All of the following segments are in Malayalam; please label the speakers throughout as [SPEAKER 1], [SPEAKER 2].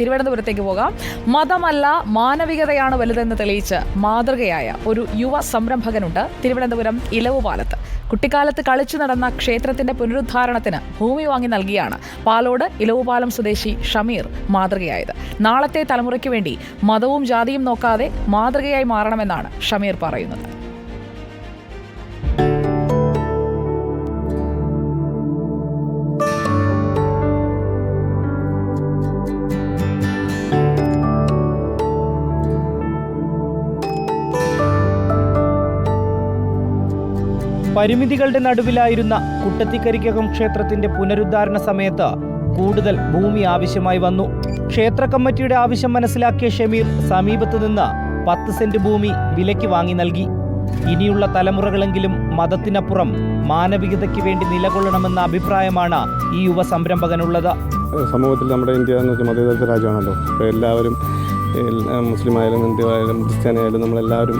[SPEAKER 1] തിരുവനന്തപുരത്തേക്ക് പോകാം. മതമല്ല മാനവികതയാണ് വലുതെന്ന് തെളിയിച്ച് മാതൃകയായ ഒരു യുവ സംരംഭകനുണ്ട് തിരുവനന്തപുരം ഇലവുപാലത്ത്. കുട്ടിക്കാലത്ത് കളിച്ചു നടന്ന ക്ഷേത്രത്തിന്റെ പുനരുദ്ധാരണത്തിന് ഭൂമി വാങ്ങി നൽകിയാണ് പാലോട് ഇലവുപാലം സ്വദേശി ഷമീർ മാതൃകയായത്. നാളത്തെ തലമുറയ്ക്ക് വേണ്ടി മതവും ജാതിയും നോക്കാതെ മാതൃകയായി മാറണമെന്നാണ് ഷമീർ പറയുന്നത്.
[SPEAKER 2] പരിമിതികളുടെ നടുവിലായിരുന്ന കുട്ടത്തിക്കരിക്കകം ക്ഷേത്രത്തിന്റെ പുനരുദ്ധാരണ സമയത്ത് കൂടുതൽ ഭൂമി ആവശ്യമായി വന്നു. ക്ഷേത്ര കമ്മിറ്റിയുടെ ആവശ്യം മനസ്സിലാക്കിയ ഷമീർ സമീപത്തു നിന്ന് പത്ത് സെന്റ് ഭൂമി വിലയ്ക്ക് വാങ്ങി നൽകി. ഇനിയുള്ള തലമുറകളെങ്കിലും മതത്തിനപ്പുറം മാനവികതയ്ക്ക് വേണ്ടി നിലകൊള്ളണമെന്ന അഭിപ്രായമാണ് ഈ യുവ സംരംഭകനുള്ളത്
[SPEAKER 3] സമൂഹത്തിൽ നമ്മുടെ ഇന്ത്യ എന്ന് വെച്ചാൽ മതേതര രാജ്യമാണല്ലോ. എല്ലാവരും എല്ലാ മുസ്ലിം ആയാലും ഹിന്ദു ആയാലും ക്രിസ്ത്യാനി ആയാലും നമ്മളെല്ലാവരും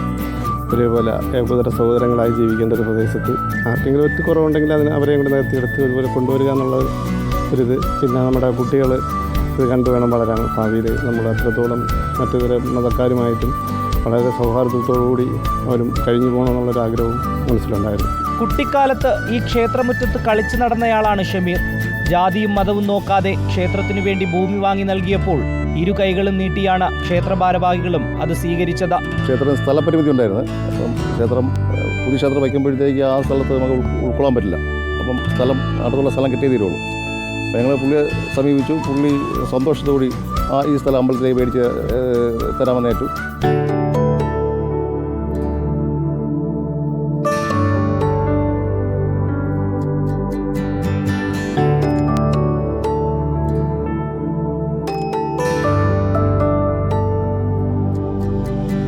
[SPEAKER 3] ഒരേപോലെ ഏകോദര സഹോദരങ്ങളായി ജീവിക്കേണ്ട ഒരു പ്രദേശത്ത് ആർക്കെങ്കിലും ഒറ്റ കുറവുണ്ടെങ്കിൽ അതിന് അവരെയും കൂടെ നിർത്തിയെടുത്ത് ഒരുപോലെ കൊണ്ടുവരിക എന്നുള്ള ഒരിത്. പിന്നെ നമ്മുടെ കുട്ടികൾ ഇത് കണ്ടു വേണം വളരാൻ. ഭാവിയിൽ നമ്മൾ അത്രത്തോളം മറ്റു മതക്കാരുമായിട്ടും വളരെ സൗഹാർദ്ദത്തോടുകൂടി അവരും കഴിഞ്ഞു പോകണമെന്നുള്ളൊരു ആഗ്രഹവും മനസ്സിലുണ്ടായിരുന്നു.
[SPEAKER 2] കുട്ടിക്കാലത്ത് ഈ ക്ഷേത്രമുറ്റത്ത് കളിച്ചു നടന്നയാളാണ് ഷമീർ. ജാതിയും മതവും നോക്കാതെ ക്ഷേത്രത്തിനു വേണ്ടി ഭൂമി വാങ്ങി നൽകിയപ്പോൾ ഇരു കൈകളും നീട്ടിയാണ് ക്ഷേത്ര ഭാരവാഹികളും അത് സ്വീകരിച്ചത്.
[SPEAKER 4] ക്ഷേത്രത്തിന് സ്ഥലപരിമിതി ഉണ്ടായിരുന്നു. അപ്പം ക്ഷേത്രം പുതിയ ക്ഷേത്രം വയ്ക്കുമ്പോഴത്തേക്ക് ആ സ്ഥലത്ത് നമുക്ക് ഉൾക്കൊള്ളാൻ പറ്റില്ല. അപ്പം സ്ഥലം അടുത്തുള്ള സ്ഥലം കിട്ടിയേ തീരുള്ളൂ. അപ്പം ഞങ്ങൾ പുള്ളിയെ സമീപിച്ചു. പുള്ളി സന്തോഷത്തോടി ആ ഈ സ്ഥലം അമ്പലത്തിലേക്ക് മേടിച്ച് ഏഹ്,